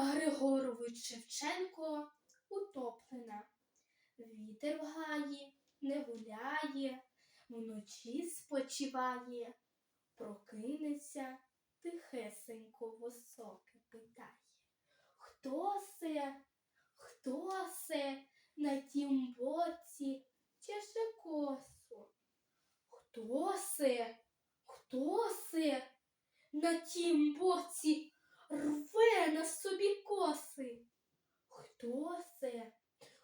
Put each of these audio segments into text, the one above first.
Григорович Шевченко утоплена. Вітер в гаї не гуляє, вночі спочиває, прокинеться, тихесенько високе питає. Хто се, хто се на тім боці чеше косу? Хто се, хто се на тім боці рве на собі коси? Хто се,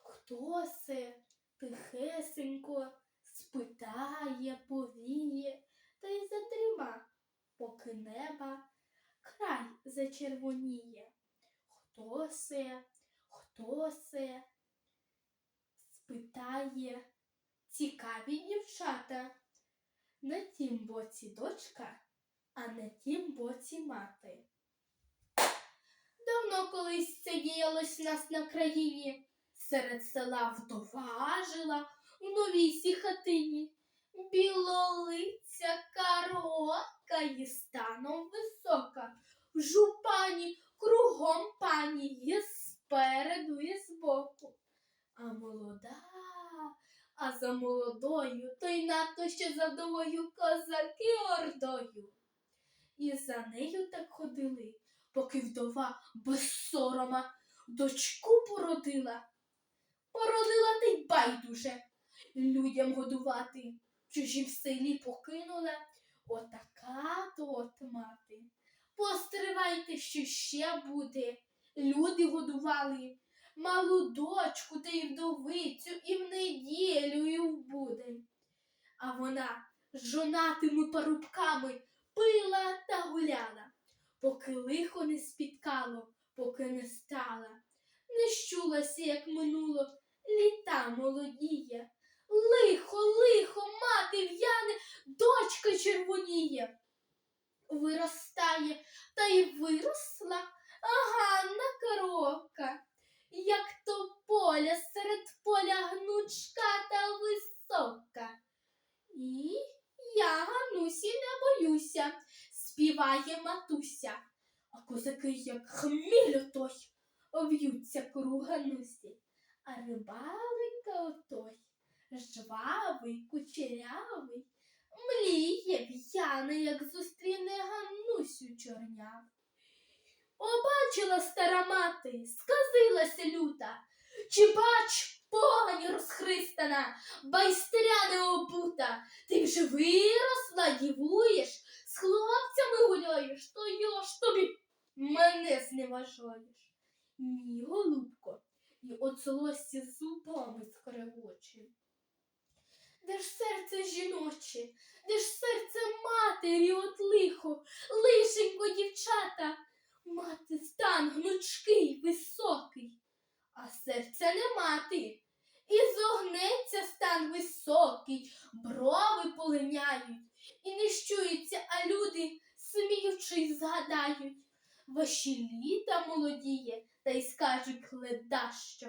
хто се тихесенько спитає, повіє та й затріма, поки неба край зачервоніє. Хто се, хто се спитає цікаві дівчата. На тім боці дочка, а на тім боці мати. Давно колись це діялось нас на країні. Серед села вдова жила в новійсій хатині. Білолиця коробка і станом висока. В жупані кругом пані є спереду і збоку. А молода, а за молодою, то й надто ще за вдовою козаки ордою. І за нею так ходили, поки вдова без сорома дочку породила. Породила та й байдуже людям годувати. В чужім селі покинула отака то от мати. Постривайте, що ще буде. Люди годували малу дочку та й вдовицю і в неділю, і в будень. А вона з жонатими парубками пила та гуляла, поки лихо не спіткало, поки не стала. Не щулася, як минуло, літа молодіє. Лихо, лихо, мати в'яне, дочка червоніє. Виростає та й виросла Ганна коровка, як то поля серед поля гнучка та висока. І я Ганусі не боюся, співає матуся, а козаки, як хміль отой, ов'ються круг Ганусі, а рибалика отой, жвавий, кучерявий, мліє в'яне, як зустріне Ганусю чорняву. Побачила стара мати, сказилася люта. Чи бач, погань розхристана, байстря не обута, ти вже виросла, дівуєш, з хлопцями гуляєш, то я ж тобі мене зневажаєш. Ні, голубко, і от злості зубами скрегоче. Де ж серце жіноче, де ж серце матері от лихо, лишенько дівчата, мати стан гнучкий, високий, а серця не мати. І зогнеться стан високий, брови полиняють, і не щуються, а люди, сміючись, згадають. Ваші літа молодіє, та й скажуть ледащо.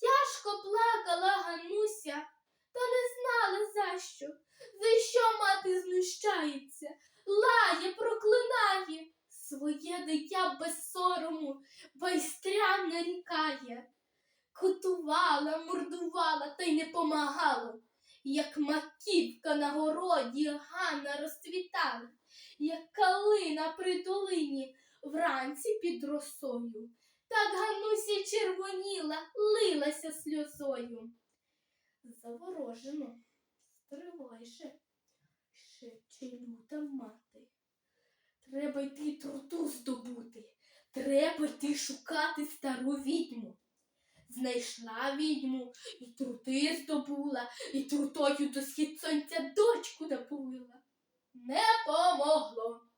Тяжко плакала Гануся, та не знала за що. За що мати знущається, лає, проклинає, своє дитя без сорому, байстрям нарікає. Кутувала, мордувала та й не помагала, як маківка на городі Ганна розцвітала, як калина при долині вранці під росою. Так Гануся червоніла, лилася сльозою. Заворожено, стривайше, шепче люта мати. Треба йти труту здобути, треба йти шукати стару відьму. Знайшла відьму, і трути здобула, і трутою до схід сонця дочку напоїла. Не помогло.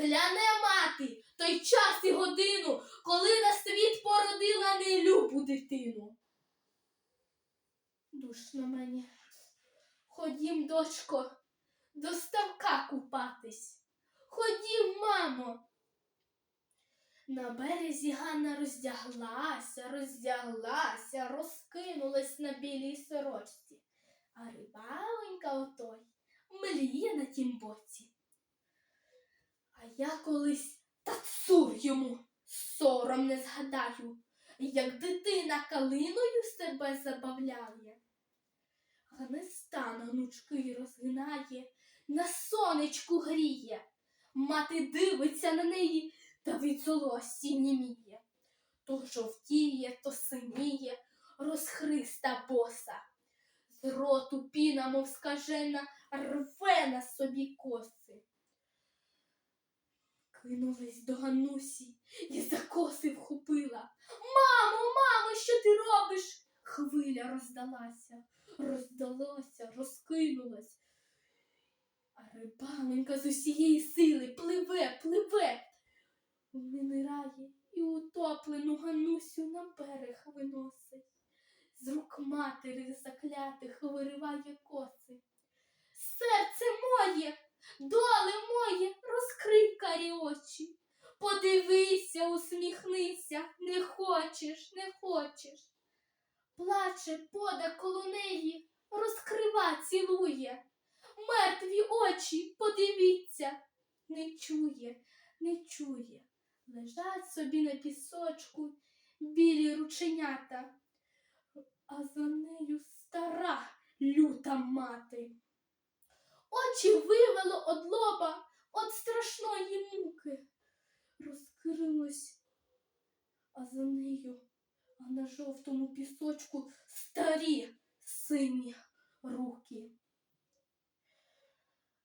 Кляне мати той час і годину, коли на світ породила нелюбу дитину. Душно мені. Ходім, дочко, до ставка купатись. Ходім, мамо. На березі Ганна роздяглася, роздяглася, розкинулась на білій сорочці, а рибаленька отой мліє на тім боці. А я колись та цур йому, сором не згадаю, як дитина калиною себе забавляє. Гнезда на гнучки розгинає, на сонечку гріє. Мати дивиться на неї та від злості німіє. То жовтіє, то синіє, розхриста боса. З роту піна, мов скажена, рве на собі коси. Кинулась до Ганусі і за коси вхопила. Мамо, мамо, що ти робиш? Хвиля роздалася, роздалася, розкинулась. А рибаленька з усієї сили пливе, пливе. Винирає і утоплену Ганусю на берег виносить. З рук матері заклятих вириває коси. Серце моє, доле моє, розкрий карі очі. Подивися, усміхнися, не хочеш, не хочеш. Плаче пода коло неї, розкрива цілує. Мертві очі, подивіться, не чує, не чує. Лежать собі на пісочку білі рученята, а за нею стара люта мати. Очі вивело од лоба од страшної муки. Розкрилось, а за нею, а на жовтому пісочку старі сині руки.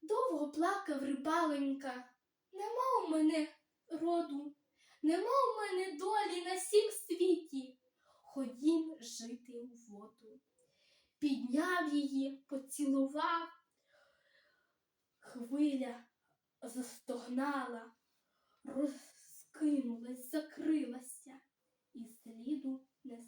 Довго плакав рибаленька, нема у мене роду, нема у мене долі на сім світі. Ходім жити у воду. Підняв її, поцілував. Хвиля застогнала, розкинулась, закрилася і сліду не